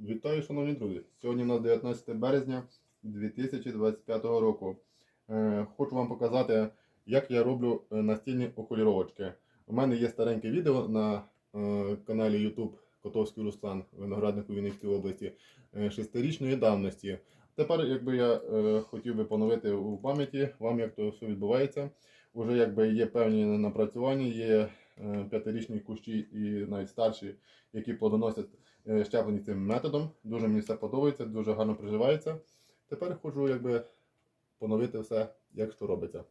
Вітаю, шановні друзі! Сьогодні у нас 19 березня 2025 року. Е, Хочу вам показати, як я роблю е, настільні окуліровочки. У мене є стареньке відео на е, каналі YouTube Котовський Руслан, виноградник у Вінницькій області, шестирічної давності. Тепер, якби я хотів би поновити у пам'яті вам, як то все відбувається. Уже якби є певні напрацювання, є п'ятирічні кущі і навіть старші, які плодоносять е, щеплені цим методом. Дуже мені все подобається, дуже гарно приживається. Тепер хочу якби поновити все, як що робиться.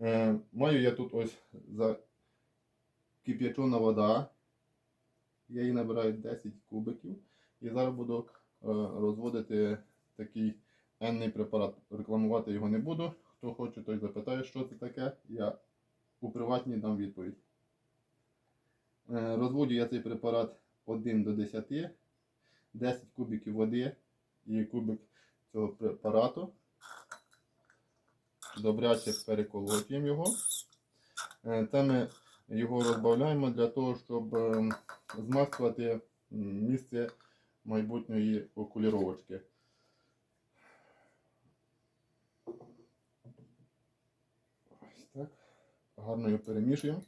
Е, маю я тут ось закип'ячена вода. Я її набираю 10 кубиків. І зараз буду е, розводити такий енний препарат. Рекламувати його не буду. Хто хоче, той запитає, що це таке. Я у приватній дам відповідь. Е, Розводжу я цей препарат 1 до 10, 10 кубиків води і кубик цього препарату. Добряче переколотуємо його. Це ми його розбавляємо для того, щоб е, змастувати м, місце майбутньої окуліровочки. Ось так. Гарно його перемішуємо.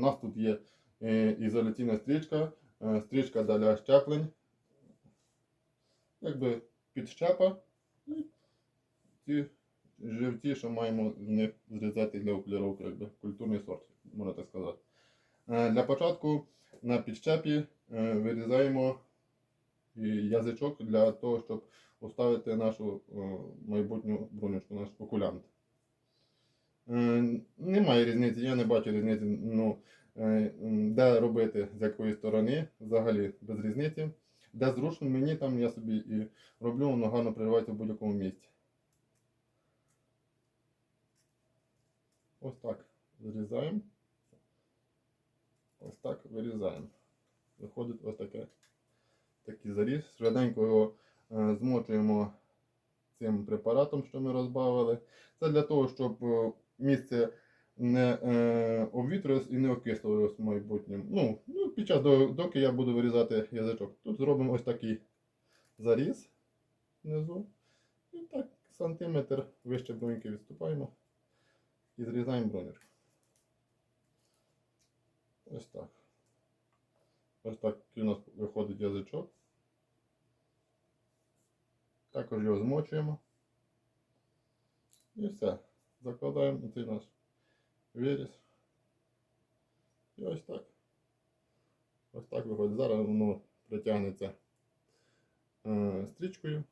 У нас тут є е, ізоляційна стрічка, е, стрічка для щеплень. Якби підщепа. І ці живці, що маємо з них зрізати для окуліровки, якби культурний сорт, можна так сказати. Е, Для початку на підщепі вирізаємо язичок для того, щоб поставити нашу майбутню бронючку, наш окулянт. Е, Немає різниці, я не бачу різниці, ну, е, де робити, з якої сторони, взагалі без різниці. Де зручно мені, там я собі і роблю, воно гарно приживається в будь-якому місці. Ось так вирізаємо. Ось так вирізаємо. Виходить ось таке, такий заріз. Швиденько його е, змочуємо цим препаратом, що ми розбавили. Це для того, щоб місце не е, обвітрилось і не окислилось в майбутньому. Ну, ну, під час, доки я буду вирізати язичок. Тут зробимо ось такий заріз внизу. І так, сантиметр вище броньки відступаємо і зрізаємо бронечку. Ось так. Ось так у нас виходить язичок. Також його змочуємо. І все. Закладаємо цей наш виріз. І ось так. Ось так виходить. Зараз воно притягнеться е, стрічкою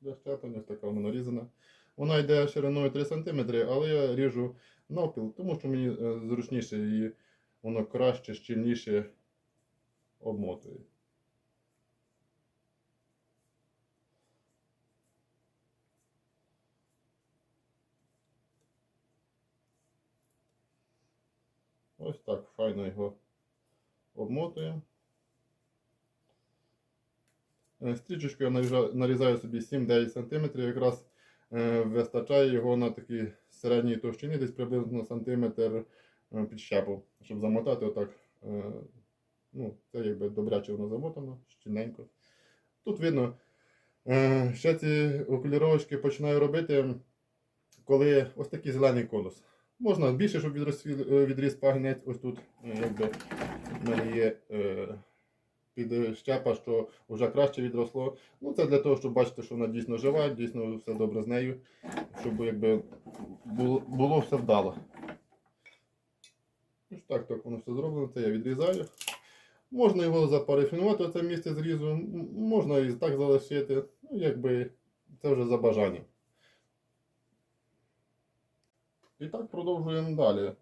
для щеплення, ось така вона нарізана. Вона йде шириною 3 см, але я ріжу навпіл, тому що мені е, зручніше і воно краще, щільніше обмотує. Ось так файно його обмотуємо. Е, Стрічечкою я нарізаю собі 7-9 см, якраз е, вистачає його на такій середній товщині, десь приблизно сантиметр е, під щепу, щоб замотати отак. Ну, це якби добряче воно замотано, щільненько. Тут видно, ще ці окуліровочки починаю робити, коли ось такий зелений конус. Можна більше, щоб відрос, е, відріс пагінець. Ось тут, е, якби в мене є е, підщепа, що вже краще відросло. Ну, це для того, щоб бачити, що вона дійсно жива, дійсно все добре з нею, щоб якби було, було все вдало. Ось так, так воно все зроблено. Це я відрізаю. Можна його запарафінувати, оце місце зрізу, можна і так залишити. Ну, якби це вже за бажанням. І так продовжуємо далі.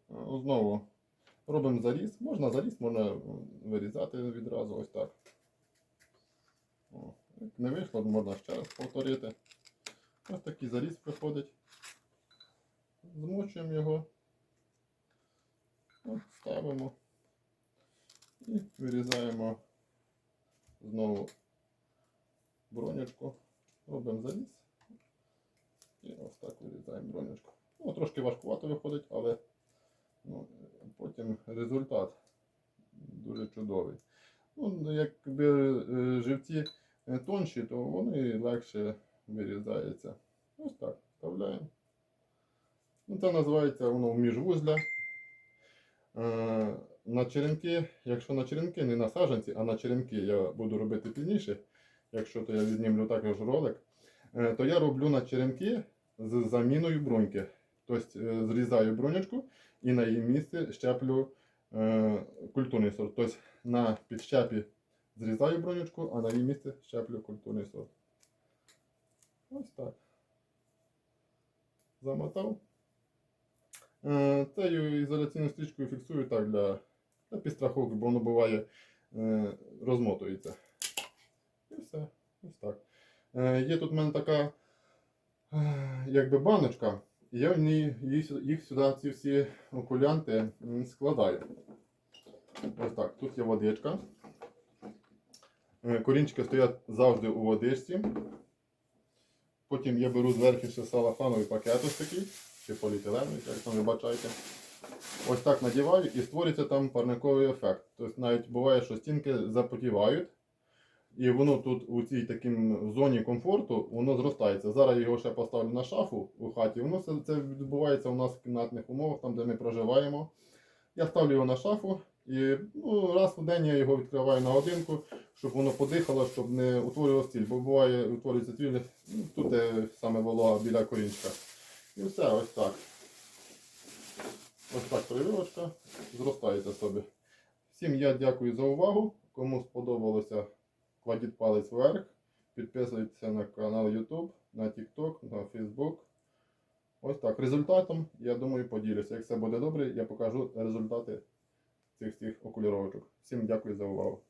Знову робимо заріз. Можна заріз, можна вирізати відразу ось так. О, як не вийшло, можна ще раз повторити. Ось такий заріз виходить. Змочуємо його. От, ставимо. І вирізаємо знову бронючку. Робимо заріз. І ось так вирізаємо бронючку. Ну, трошки важкувато виходить, але ну, потім результат дуже чудовий. Ну, якби е, живці е, тонші, то вони легше вирізаються. Ось так, вставляємо. Ну, це називається воно міжвузля. Е, на черенки, якщо на черенки, не на саджанці, а на черенки я буду робити пізніше, якщо то я віднімлю також ролик, то я роблю на черенки з заміною броньки. Тобто зрізаю бронячку і на її місце щеплю е, культурний сорт. Тобто на підщепі зрізаю бронячку, а на її місце щеплю культурний сорт. Ось так. Замотав. Е, Цією ізоляційною стрічкою фіксую так для, для підстраховки, бо воно буває розмотується. І все. Ось так. Є тут в мене така якби баночка, я в ній їх, сюди, ці всі окулянти складаю. Ось так. Тут є водичка. Е, Корінчики стоять завжди у водичці. Потім я беру зверху ще салафановий пакет ось такий, чи поліетиленовий, як там ви бачаєте. Ось так надіваю і створюється там парниковий ефект. Тобто навіть буває, що стінки запотівають. І воно тут у цій таким зоні комфорту воно зростається. Зараз його ще поставлю на шафу у хаті. Воно це, це відбувається у нас в кімнатних умовах, там де ми проживаємо. Я ставлю його на шафу і ну, раз в день я його відкриваю на годинку, щоб воно подихало, щоб не утворював ціль. Бо буває, утворюється ціль, ну, тут е, саме волога біля корінчика. І все, ось так. Ось так прививочка зростається собі. Всім я дякую за увагу. Кому сподобалося, кладіть палець вверх. Підписуйтесь на канал YouTube, на TikTok, на Facebook. Ось так. Результатом, я думаю, поділюся. Як все буде добре, я покажу результати цих всіх. Всім дякую за увагу.